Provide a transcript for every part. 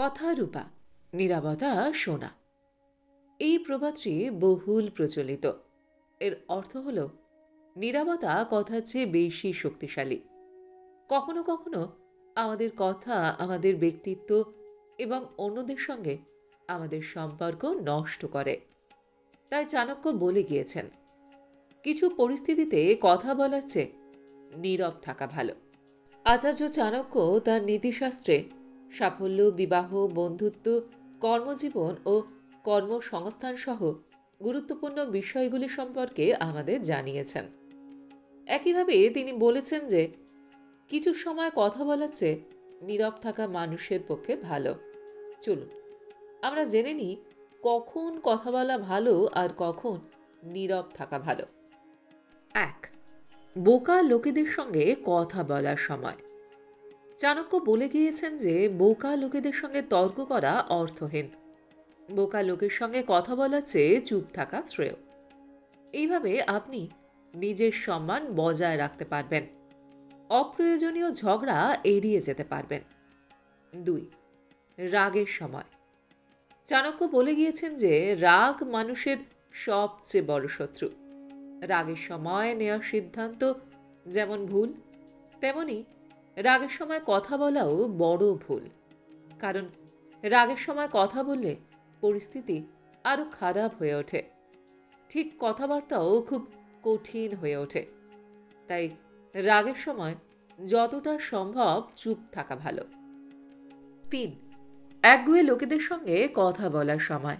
কথা রূপা নিরাপত্তা সোনা। এই প্রবাদটি বহুল প্রচলিত। এর অর্থ হল নিরাপত্তা কথার চেয়ে বেশি শক্তিশালী। কখনো কখনো আমাদের কথা, আমাদের ব্যক্তিত্ব এবং অন্যদের সঙ্গে আমাদের সম্পর্ক নষ্ট করে। তাই চাণক্য বলে গিয়েছেন, কিছু পরিস্থিতিতে কথা বলার চেয়ে নীরব থাকা ভালো। আচার্য চাণক্য তার নীতিশাস্ত্রে সাফল্য, বিবাহ, বন্ধুত্ব, কর্মজীবন ও কর্মসংস্থান সহ গুরুত্বপূর্ণ বিষয়গুলি সম্পর্কে আমাদের জানিয়েছেন। একইভাবে তিনি বলেছেন যে, কিছু সময় কথা বলার চেয়ে নীরব থাকা মানুষের পক্ষে ভালো। চলুন, আমরা জেনে নিই কখন কথা বলা ভালো আর কখন নীরব থাকা ভালো। এক, বোকা লোকেদের সঙ্গে কথা বলার সময়। চাণক্য বলে গিয়েছেন যে, বোকা লোকেদের সঙ্গে তর্ক করা অর্থহীন। বোকা লোকের সঙ্গে কথা বলার চেয়ে চুপ থাকা শ্রেয়। এইভাবে আপনি নিজের সম্মান বজায় রাখতে পারবেন। অপ্রয়োজনীয় ঝগড়া এড়িয়ে যেতে পারবেন। দুই, রাগের সময়। চাণক্য বলে গিয়েছেন যে, রাগ মানুষের সবচেয়ে বড় শত্রু। রাগের সময় নেওয়ার সিদ্ধান্ত যেমন ভুল, তেমনি রাগের সময় কথা বলাও বড় ভুল। কারণ রাগের সময় কথা বললে পরিস্থিতি আরও খারাপ হয়ে ওঠে। ঠিক কথাবার্তাও খুব কঠিন হয়ে ওঠে। তাই রাগের সময় যতটা সম্ভব চুপ থাকা ভালো। তিন, একগুয়ে লোকেদের সঙ্গে কথা বলার সময়।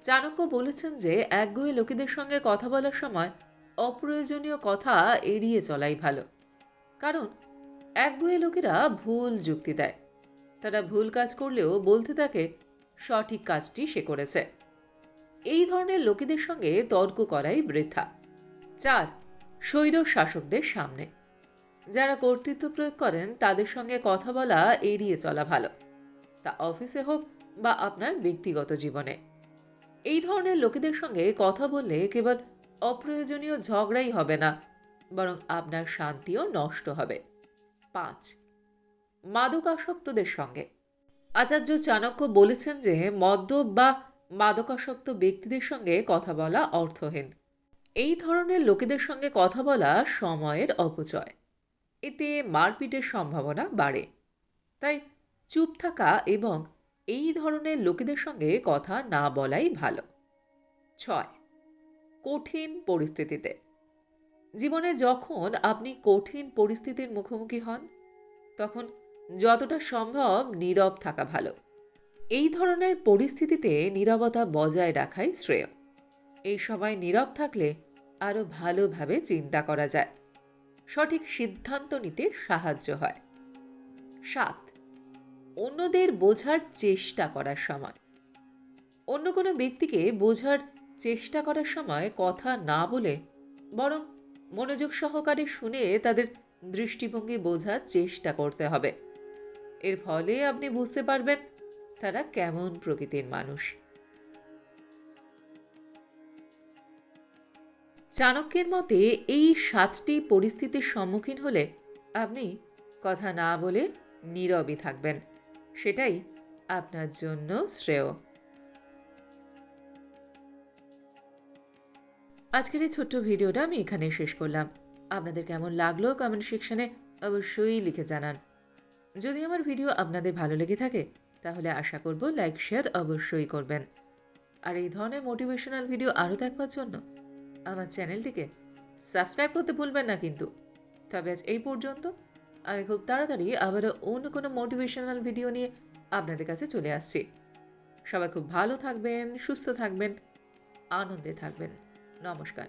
চাণক্য বলেছেন যে, একগুয়ে লোকেদের সঙ্গে কথা বলার সময় অপ্রয়োজনীয় কথা এড়িয়ে চলাই ভালো। কারণ একগুয়ে লোকেরা ভুল যুক্তি দেয়। তারা ভুল কাজ করলেও বলতে থাকে, সঠিক কাজটি সে করেছে। এই ধরনের লোকেদের সঙ্গে তর্ক করাই বৃথা। চার, স্বৈর শাসকদের সামনে। যারা কর্তৃত্ব প্রয়োগ করেন, তাদের সঙ্গে কথা বলা এড়িয়ে চলা ভালো। তা অফিসে হোক বা আপনার ব্যক্তিগত জীবনে। এই ধরনের লোকেদের সঙ্গে কথা বললে কেবল অপ্রয়োজনীয় ঝগড়াই হবে না, বরং আপনার শান্তিও নষ্ট হবে। পাঁচ। মাদকাসক্তদের সঙ্গে। আচার্য চাণক্য বলেছেন যে মদ্যপ বা মাদকাসক্ত ব্যক্তিদের সঙ্গে কথা বলা অর্থহীন। এই ধরনের লোকেদের সঙ্গে কথা বলা সময়ের অপচয়। এতে মারপিটের সম্ভাবনা বাড়ে। তাই চুপ থাকা এবং এই ধরনের লোকেদের সঙ্গে কথা না বলাই ভালো। ছয়। কঠিন পরিস্থিতিতে। জীবনে যখন আপনি কঠিন পরিস্থিতির মুখোমুখি হন, তখন যতটা সম্ভব নীরব থাকা ভালো। এই ধরনের পরিস্থিতিতে নীরবতা বজায় রাখাই শ্রেয়। এই সময় নীরব থাকলে আরও ভালোভাবে চিন্তা করা যায়। সঠিক সিদ্ধান্ত নিতে সাহায্য হয়। সাত, অন্যদের বোঝার চেষ্টা করার সময়। অন্য কোনো ব্যক্তিকে বোঝার চেষ্টা করার সময় কথা না বলে বরং মনোযোগ সহকারে শুনে তাদের দৃষ্টিভঙ্গি বোঝার চেষ্টা করতে হবে। এর ফলে আপনি বুঝতে পারবেন তারা কেমন প্রকৃতির মানুষ। চাণক্যের মতে, এই সাতটি পরিস্থিতির সম্মুখীন হলে আপনি কথা না বলে নীরবই থাকবেন। সেটাই আপনার জন্য শ্রেয়। আজকের এই ছোট্ট ভিডিওটা আমি এখানে শেষ করলাম। আপনাদের কেমন লাগল কমেন্ট সেকশনে অবশ্যই লিখে জানান। যদি আমার ভিডিও আপনাদের ভালো লেগে থাকে, তাহলে আশা করব লাইক শেয়ার অবশ্যই করবেন। আর এই ধরনের মোটিভেশনাল ভিডিও আরও দেখবার জন্য আমার চ্যানেলটিকে সাবস্ক্রাইব করতে ভুলবেন না কিন্তু। তবে আজ এই পর্যন্ত, আমি খুব তাড়াতাড়ি আবারও অন্য কোনো মোটিভেশনাল ভিডিও নিয়ে আপনাদের কাছে চলে আসছি। সবাই খুব ভালো থাকবেন, সুস্থ থাকবেন, আনন্দে থাকবেন। নমস্কার।